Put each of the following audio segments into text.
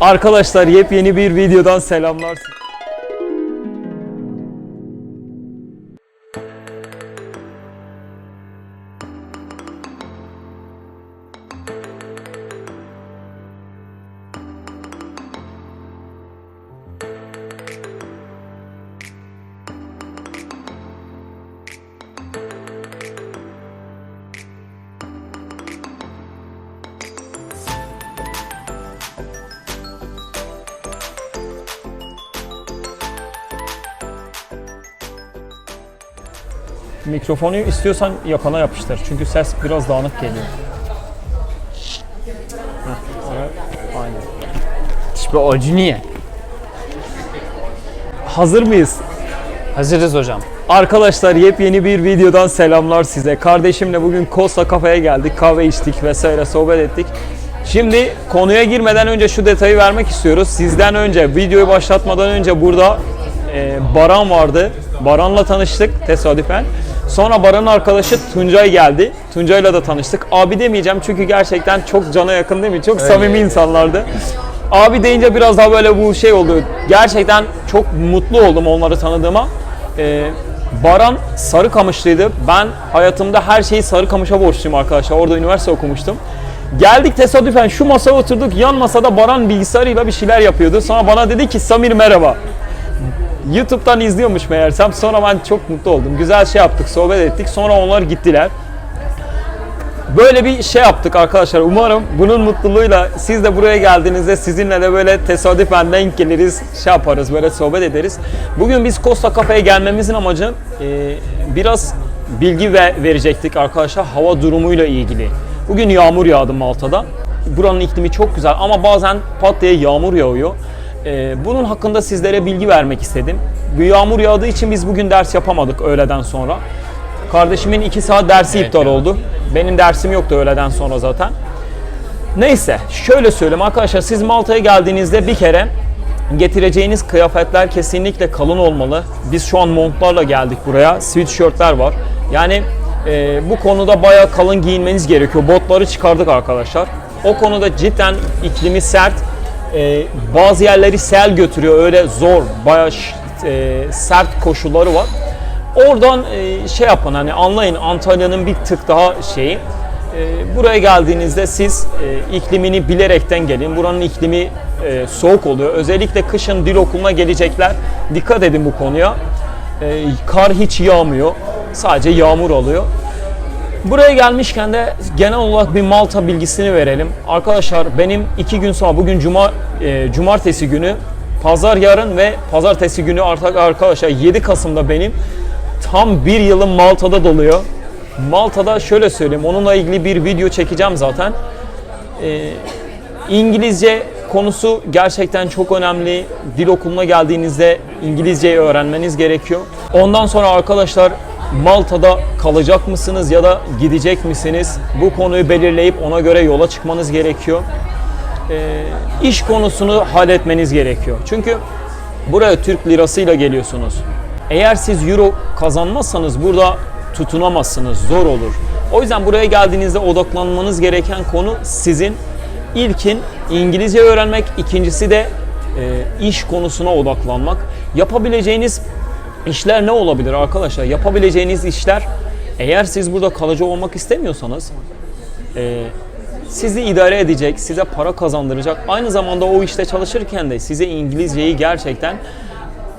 Arkadaşlar yepyeni bir videodan selamlar. Mikrofonu istiyorsan yakana yapıştır. Çünkü ses biraz dağınık geliyor. Heh, evet, aynen. İşte acı niye? Hazır mıyız? Hazırız hocam. Arkadaşlar yepyeni bir videodan selamlar size. Kardeşimle bugün Costa Cafe'ye geldik. Kahve içtik vesaire sohbet ettik. Şimdi konuya girmeden önce şu detayı vermek istiyoruz. Sizden önce videoyu başlatmadan önce burada e, Baran vardı. Baran'la tanıştık tesadüfen. Sonra Baran'ın arkadaşı Tuncay geldi. Tuncay'la da tanıştık. Abi demeyeceğim çünkü gerçekten çok cana yakın değil mi? Çok samimi insanlardı. Abi deyince biraz daha böyle bu şey oldu. Gerçekten çok mutlu oldum onları tanıdığıma. Ee, Baran Sarıkamışlıydı. Ben hayatımda her şeyi Sarıkamış'a borçluyum arkadaşlar. Orada üniversite okumuştum. Geldik tesadüfen şu masaya oturduk. Yan masada Baran bilgisayarıyla bir şeyler yapıyordu. Sonra bana dedi ki Samir merhaba. YouTube'dan izliyormuş meğersem. Sonra ben çok mutlu oldum. Güzel şey yaptık, sohbet ettik. Sonra onlar gittiler. Böyle bir şey yaptık arkadaşlar. Umarım bunun mutluluğuyla siz de buraya geldiğinizde sizinle de böyle tesadüfen denk geliriz, şey yaparız, böyle sohbet ederiz. Bugün biz Costa Cafe'ye gelmemizin amacı e, biraz bilgi ve verecektik arkadaşlar hava durumuyla ilgili. Bugün yağmur yağdı Malta'da. Buranın iklimi çok güzel ama bazen pat diye yağmur yağıyor. E, bunun hakkında sizlere bilgi vermek istedim. Yağmur yağdığı için biz bugün ders yapamadık öğleden sonra. Kardeşimin 2 saat dersi iptal oldu. Benim dersim yoktu öğleden sonra zaten. Neyse şöyle söyleyeyim arkadaşlar siz Malta'ya geldiğinizde bir kere getireceğiniz kıyafetler kesinlikle kalın olmalı. Biz şu an montlarla geldik buraya. Sweatshirtler var. Yani e, bu konuda bayağı kalın giyinmeniz gerekiyor. Botları çıkardık arkadaşlar. O konuda cidden iklimi sert. E, bazı yerleri sel götürüyor. Öyle zor, bayağı e, sert koşulları var. Oradan e, şey yapın hani anlayın Antalya'nın bir tık daha şeyi. E, buraya geldiğinizde siz e, iklimini bilerekten gelin. Buranın iklimi e, soğuk oluyor. Özellikle kışın dil okuluna gelecekler. Dikkat edin bu konuya. E, kar hiç yağmıyor. Sadece yağmur oluyor. Buraya gelmişken de genel olarak bir Malta bilgisini verelim. Arkadaşlar benim iki gün sonra bugün cuma e, cumartesi günü pazar yarın ve pazartesi günü artık arkadaşlar 7 Kasım'da benim tam bir yılım Malta'da doluyor. Malta'da şöyle söyleyeyim onunla ilgili bir video çekeceğim zaten. Ee, İngilizce konusu gerçekten çok önemli. Dil okuluna geldiğinizde İngilizceyi öğrenmeniz gerekiyor. Ondan sonra arkadaşlar Malta'da kalacak mısınız ya da gidecek misiniz? Bu konuyu belirleyip ona göre yola çıkmanız gerekiyor. Ee, iş konusunu halletmeniz gerekiyor. Çünkü buraya Türk lirasıyla geliyorsunuz. Eğer siz euro kazanmazsanız burada tutunamazsınız, zor olur. O yüzden buraya geldiğinizde odaklanmanız gereken konu sizin ilkin İngilizce öğrenmek, ikincisi de e, iş konusuna odaklanmak. Yapabileceğiniz işler ne olabilir arkadaşlar? Yapabileceğiniz işler eğer siz burada kalıcı olmak istemiyorsanız e, sizi idare edecek, size para kazandıracak. Aynı zamanda o işte çalışırken de size İngilizceyi gerçekten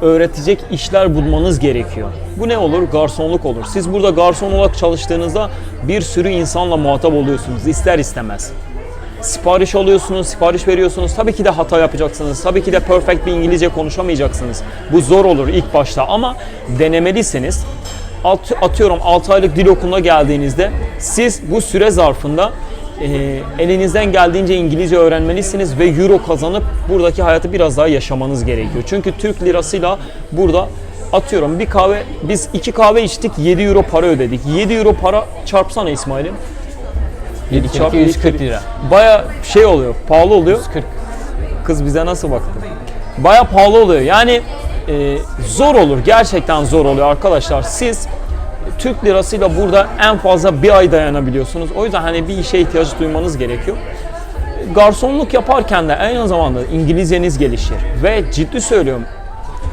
öğretecek işler bulmanız gerekiyor. Bu ne olur? Garsonluk olur. Siz burada garson olarak çalıştığınızda bir sürü insanla muhatap oluyorsunuz ister istemez. Sipariş alıyorsunuz, sipariş veriyorsunuz. Tabii ki de hata yapacaksınız. Tabii ki de perfect bir İngilizce konuşamayacaksınız. Bu zor olur ilk başta ama denemelisiniz. At- Atıyorum 6 aylık dil okuluna geldiğinizde siz bu süre zarfında e, elinizden geldiğince İngilizce öğrenmelisiniz ve euro kazanıp buradaki hayatı biraz daha yaşamanız gerekiyor. Çünkü Türk lirasıyla burada atıyorum bir kahve biz iki kahve içtik 7 euro para ödedik. 7 euro para çarpsana İsmail'im. 7 çarpı 140 lira. Baya şey oluyor, pahalı oluyor. 140. Kız bize nasıl baktı? Baya pahalı oluyor. Yani e, zor olur. Gerçekten zor oluyor arkadaşlar. Siz Türk lirasıyla burada en fazla bir ay dayanabiliyorsunuz. O yüzden hani bir işe ihtiyaç duymanız gerekiyor. garsonluk yaparken de aynı zamanda İngilizceniz gelişir. Ve ciddi söylüyorum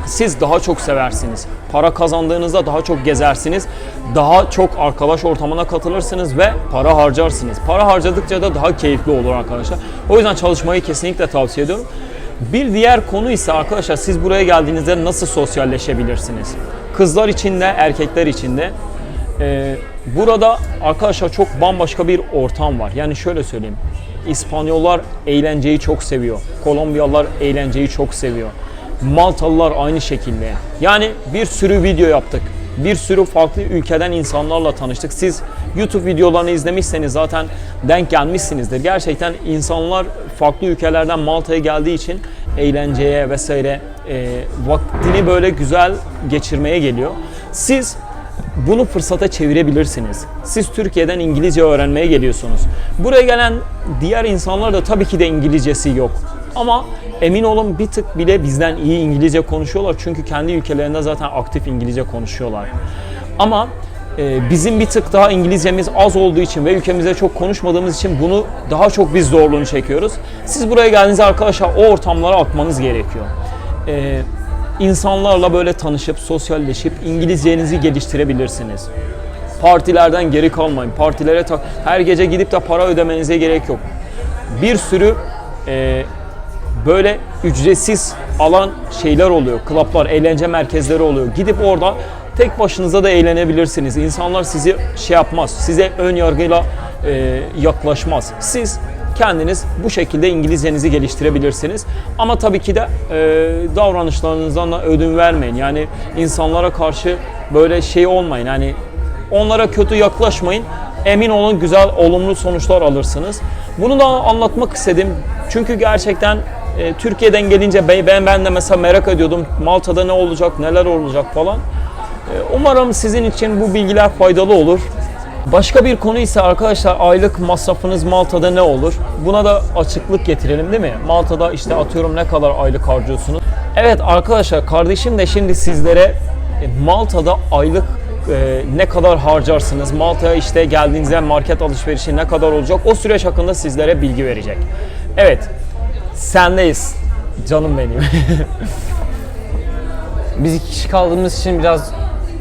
siz daha çok seversiniz. Para kazandığınızda daha çok gezersiniz. Daha çok arkadaş ortamına katılırsınız ve para harcarsınız. Para harcadıkça da daha keyifli olur arkadaşlar. O yüzden çalışmayı kesinlikle tavsiye ediyorum. Bir diğer konu ise arkadaşlar siz buraya geldiğinizde nasıl sosyalleşebilirsiniz? Kızlar için de erkekler için de. Ee, burada arkadaşlar çok bambaşka bir ortam var. Yani şöyle söyleyeyim. İspanyollar eğlenceyi çok seviyor. Kolombiyalılar eğlenceyi çok seviyor. Maltalılar aynı şekilde. Yani bir sürü video yaptık. Bir sürü farklı ülkeden insanlarla tanıştık. Siz YouTube videolarını izlemişseniz zaten denk gelmişsinizdir. Gerçekten insanlar farklı ülkelerden Malta'ya geldiği için eğlenceye vesaire e, vaktini böyle güzel geçirmeye geliyor. Siz bunu fırsata çevirebilirsiniz. Siz Türkiye'den İngilizce öğrenmeye geliyorsunuz. Buraya gelen diğer insanlar da tabii ki de İngilizcesi yok. Ama emin olun bir tık bile bizden iyi İngilizce konuşuyorlar. Çünkü kendi ülkelerinde zaten aktif İngilizce konuşuyorlar. Ama e, bizim bir tık daha İngilizcemiz az olduğu için ve ülkemizde çok konuşmadığımız için bunu daha çok biz zorluğunu çekiyoruz. Siz buraya geldiğinizde arkadaşlar o ortamlara atmanız gerekiyor. E, insanlarla böyle tanışıp, sosyalleşip İngilizcenizi geliştirebilirsiniz. Partilerden geri kalmayın. Partilere her gece gidip de para ödemenize gerek yok. Bir sürü e, böyle ücretsiz alan şeyler oluyor. Klaplar, eğlence merkezleri oluyor. Gidip orada tek başınıza da eğlenebilirsiniz. İnsanlar sizi şey yapmaz. Size ön yargıyla e, yaklaşmaz. Siz kendiniz bu şekilde İngilizcenizi geliştirebilirsiniz. Ama tabii ki de e, davranışlarınızdan da ödün vermeyin. Yani insanlara karşı böyle şey olmayın. Yani onlara kötü yaklaşmayın. Emin olun güzel, olumlu sonuçlar alırsınız. Bunu da anlatmak istedim. Çünkü gerçekten e, Türkiye'den gelince ben, ben de mesela merak ediyordum. Malta'da ne olacak, neler olacak falan. E, umarım sizin için bu bilgiler faydalı olur. Başka bir konu ise arkadaşlar aylık masrafınız Malta'da ne olur? Buna da açıklık getirelim değil mi? Malta'da işte atıyorum ne kadar aylık harcıyorsunuz? Evet arkadaşlar kardeşim de şimdi sizlere e, Malta'da aylık e, ne kadar harcarsınız? Malta'ya işte geldiğinizde market alışverişi ne kadar olacak? O süreç hakkında sizlere bilgi verecek. Evet, sendeyiz canım benim. Biz iki kişi kaldığımız için biraz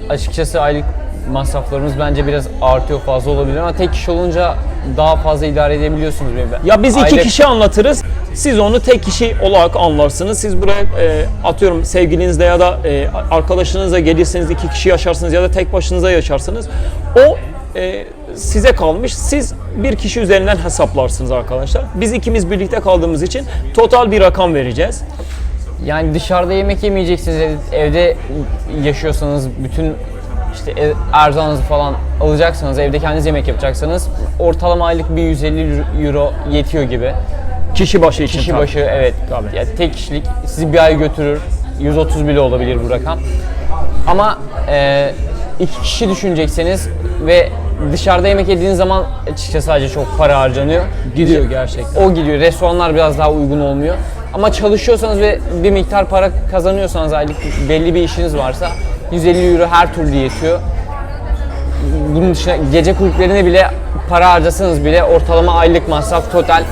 açıkçası aylık masraflarımız bence biraz artıyor fazla olabilir ama tek kişi olunca daha fazla idare edebiliyorsunuz. Ya biz iki Aile- kişi anlatırız. Siz onu tek kişi olarak anlarsınız. Siz buraya e, atıyorum sevgilinizle ya da e, arkadaşınızla gelirsiniz iki kişi yaşarsınız ya da tek başınıza yaşarsınız. O e, size kalmış. Siz bir kişi üzerinden hesaplarsınız arkadaşlar. Biz ikimiz birlikte kaldığımız için total bir rakam vereceğiz. Yani dışarıda yemek yemeyeceksiniz. Ev- Evde yaşıyorsanız bütün işte erzağınızı falan alacaksanız, evde kendiniz yemek yapacaksanız ortalama aylık bir 150 euro yetiyor gibi. Kişi başı için. Kişi tabii. başı evet. Tabii. Ya tek kişilik sizi bir ay götürür. 130 bile olabilir bu rakam. Ama e, iki kişi düşünecekseniz ve dışarıda yemek yediğiniz zaman açıkçası sadece çok para harcanıyor. Gidiyor gerçekten. O gidiyor. Restoranlar biraz daha uygun olmuyor. Ama çalışıyorsanız ve bir miktar para kazanıyorsanız aylık belli bir işiniz varsa 150 euro her türlü yetiyor. Bunun dışında gece kulüplerine bile para harcasanız bile ortalama aylık masraf total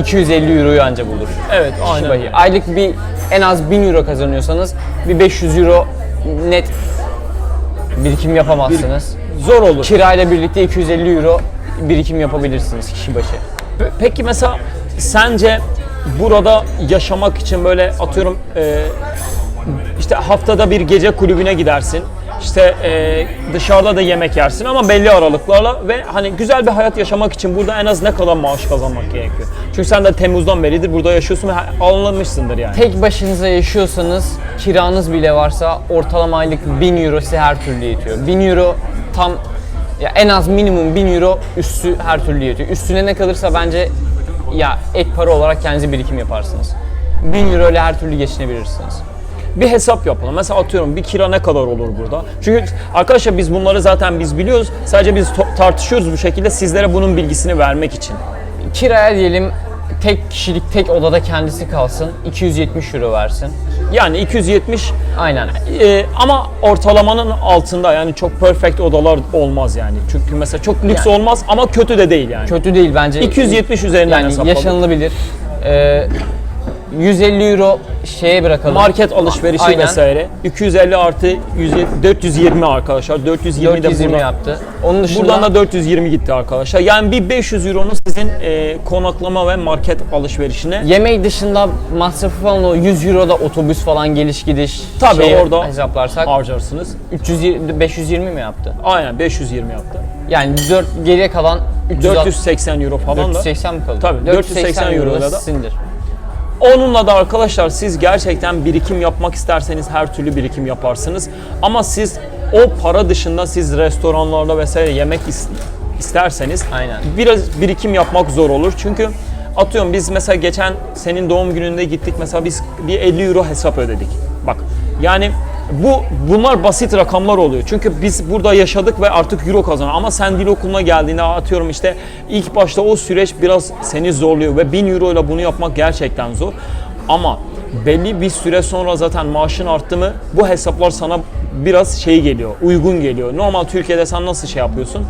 250 euroyu anca bulur. Evet, aynen. başı. Aylık bir en az 1000 euro kazanıyorsanız bir 500 euro net birikim yapamazsınız. Zor olur. Kirayla birlikte 250 euro birikim yapabilirsiniz kişi başı. Pe- Peki mesela sence burada yaşamak için böyle atıyorum e, işte haftada bir gece kulübüne gidersin. İşte e, dışarıda da yemek yersin ama belli aralıklarla ve hani güzel bir hayat yaşamak için burada en az ne kadar maaş kazanmak gerekiyor? Çünkü sen de Temmuz'dan beridir burada yaşıyorsun ve anlamışsındır yani. Tek başınıza yaşıyorsanız kiranız bile varsa ortalama aylık 1000 euro size her türlü yetiyor. 1000 euro tam ya en az minimum 1000 euro üstü her türlü yetiyor. Üstüne ne kalırsa bence ya ek para olarak kendinize birikim yaparsınız. 1000 euro ile her türlü geçinebilirsiniz. bir hesap yapalım. Mesela atıyorum bir kira ne kadar olur burada? Çünkü arkadaşlar biz bunları zaten biz biliyoruz. Sadece biz tartışıyoruz bu şekilde sizlere bunun bilgisini vermek için. Kiraya diyelim tek kişilik tek odada kendisi kalsın 270 euro versin. Yani 270 Aynen. e, ama ortalamanın altında yani çok perfect odalar olmaz yani. Çünkü mesela çok lüks Yani. olmaz ama kötü de değil yani. Kötü değil bence. 270 üzerinden yani hesapladık. yaşanılabilir. Ee, 150 euro şeye bırakalım. Market alışverişi Aynen. vesaire. 250 artı 170 420 arkadaşlar. 420, de 420 buradan. yaptı. Onun dışında Buradan da 420 gitti arkadaşlar. Yani bir 500 euronun sizin e, konaklama ve market alışverişine. yemek dışında masrafı falan o 100 euro da otobüs falan geliş gidiş Tabii orada hesaplarsak harcarsınız. 320 520 mi yaptı? Aynen 520 yaptı. Yani 4 geriye kalan 360 480 euro falan da. 480 mi kaldı? Tabii, 480 euro da- sizindir. Onunla da arkadaşlar siz gerçekten birikim yapmak isterseniz her türlü birikim yaparsınız. Ama siz o para dışında siz restoranlarda vesaire yemek is- isterseniz Aynen. biraz birikim yapmak zor olur. Çünkü atıyorum biz mesela geçen senin doğum gününde gittik mesela biz bir 50 euro hesap ödedik. Bak yani bu bunlar basit rakamlar oluyor. Çünkü biz burada yaşadık ve artık euro kazan. Ama sen dil okuluna geldiğinde atıyorum işte ilk başta o süreç biraz seni zorluyor ve 1000 euro ile bunu yapmak gerçekten zor. Ama belli bir süre sonra zaten maaşın arttı mı bu hesaplar sana biraz şey geliyor, uygun geliyor. Normal Türkiye'de sen nasıl şey yapıyorsun?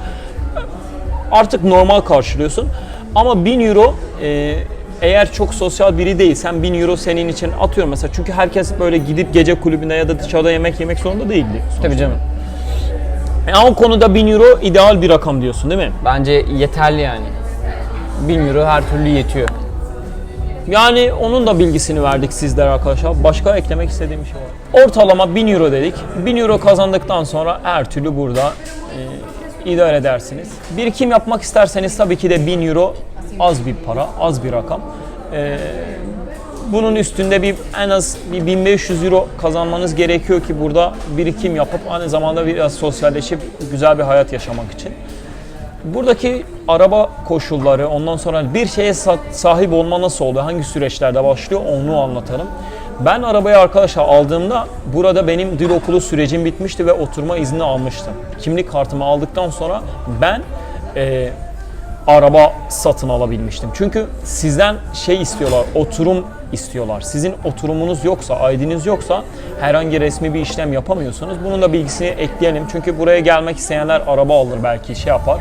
artık normal karşılıyorsun. Ama 1000 euro e, eğer çok sosyal biri değilsen 1000 euro senin için atıyorum mesela. Çünkü herkes böyle gidip gece kulübünde ya da dışarıda yemek yemek zorunda değildi. Tabii canım. Yani o konuda 1000 euro ideal bir rakam diyorsun değil mi? Bence yeterli yani. 1000 euro her türlü yetiyor. Yani onun da bilgisini verdik sizlere arkadaşlar. Başka eklemek istediğim bir şey var. Ortalama 1000 euro dedik. 1000 euro kazandıktan sonra her türlü burada e, idare edersiniz. Birikim yapmak isterseniz tabii ki de 1000 euro az bir para, az bir rakam. E, bunun üstünde bir en az bir 1500 euro kazanmanız gerekiyor ki burada birikim yapıp aynı zamanda biraz sosyalleşip güzel bir hayat yaşamak için. Buradaki araba koşulları, ondan sonra bir şeye sa- sahip olma nasıl oluyor, hangi süreçlerde başlıyor onu anlatalım. Ben arabayı arkadaşlar aldığımda burada benim dil okulu sürecim bitmişti ve oturma izni almıştım. Kimlik kartımı aldıktan sonra ben e, araba satın alabilmiştim. Çünkü sizden şey istiyorlar, oturum istiyorlar. Sizin oturumunuz yoksa, ID'niz yoksa herhangi resmi bir işlem yapamıyorsunuz. Bunun da bilgisini ekleyelim. Çünkü buraya gelmek isteyenler araba alır belki şey yapar.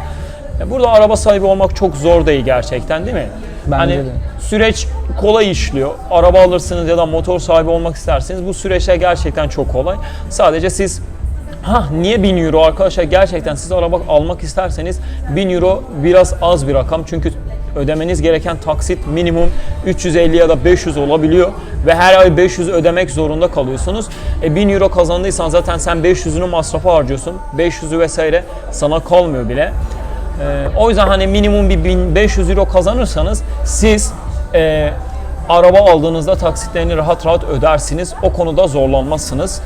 E, Burada araba sahibi olmak çok zor değil gerçekten değil mi? Bence hani de. süreç kolay işliyor. Araba alırsınız ya da motor sahibi olmak isterseniz bu süreçler gerçekten çok kolay. Sadece siz Ha niye 1000 euro arkadaşlar gerçekten siz araba almak isterseniz 1000 euro biraz az bir rakam çünkü ödemeniz gereken taksit minimum 350 ya da 500 olabiliyor ve her ay 500 ödemek zorunda kalıyorsunuz. E 1000 euro kazandıysan zaten sen 500'ünü masrafa harcıyorsun. 500'ü vesaire sana kalmıyor bile. E, o yüzden hani minimum bir 1500 euro kazanırsanız siz e, araba aldığınızda taksitlerini rahat rahat ödersiniz. O konuda zorlanmazsınız.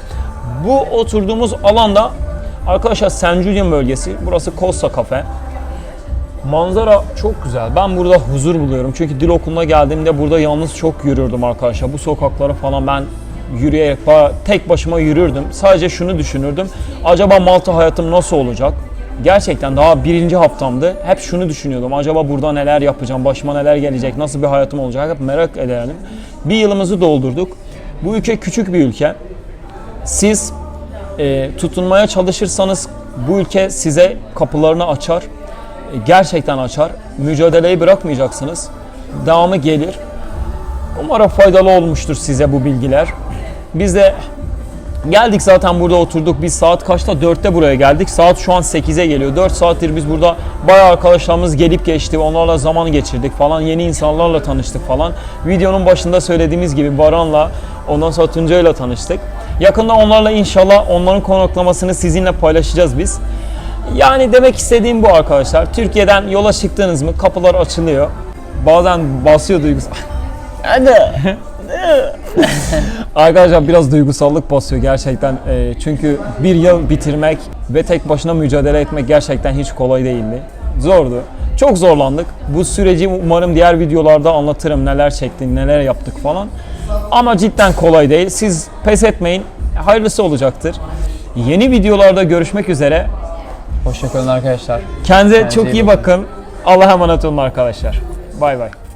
Bu oturduğumuz alanda arkadaşlar St. Julian bölgesi. Burası Costa Cafe. Manzara çok güzel. Ben burada huzur buluyorum. Çünkü dil okuluna geldiğimde burada yalnız çok yürürdüm arkadaşlar. Bu sokakları falan ben yürüyerek tek başıma yürürdüm. Sadece şunu düşünürdüm. Acaba Malta hayatım nasıl olacak? Gerçekten daha birinci haftamdı. Hep şunu düşünüyordum. Acaba burada neler yapacağım? Başıma neler gelecek? Nasıl bir hayatım olacak? Hep merak ederdim. Bir yılımızı doldurduk. Bu ülke küçük bir ülke. Siz e, tutunmaya çalışırsanız bu ülke size kapılarını açar. E, gerçekten açar. Mücadeleyi bırakmayacaksınız. Devamı gelir. Umarım faydalı olmuştur size bu bilgiler. Biz de geldik zaten burada oturduk. Biz saat kaçta? 4'te buraya geldik. Saat şu an 8'e geliyor. 4 saattir biz burada bayağı arkadaşlarımız gelip geçti. Onlarla zaman geçirdik falan. Yeni insanlarla tanıştık falan. Videonun başında söylediğimiz gibi Baran'la ondan sonra Tuncay'la tanıştık. Yakında onlarla inşallah onların konaklamasını sizinle paylaşacağız biz. Yani demek istediğim bu arkadaşlar. Türkiye'den yola çıktınız mı kapılar açılıyor. Bazen basıyor duygusal. Hadi. Arkadaşlar biraz duygusallık basıyor gerçekten. Ee, çünkü bir yıl bitirmek ve tek başına mücadele etmek gerçekten hiç kolay değildi. Zordu. Çok zorlandık. Bu süreci umarım diğer videolarda anlatırım. Neler çektik, neler yaptık falan. Ama cidden kolay değil. Siz pes etmeyin. Hayırlısı olacaktır. Yeni videolarda görüşmek üzere. Hoşçakalın arkadaşlar. Kendinize Kendinize çok iyi iyi bakın. Allah'a emanet olun arkadaşlar. Bay bay.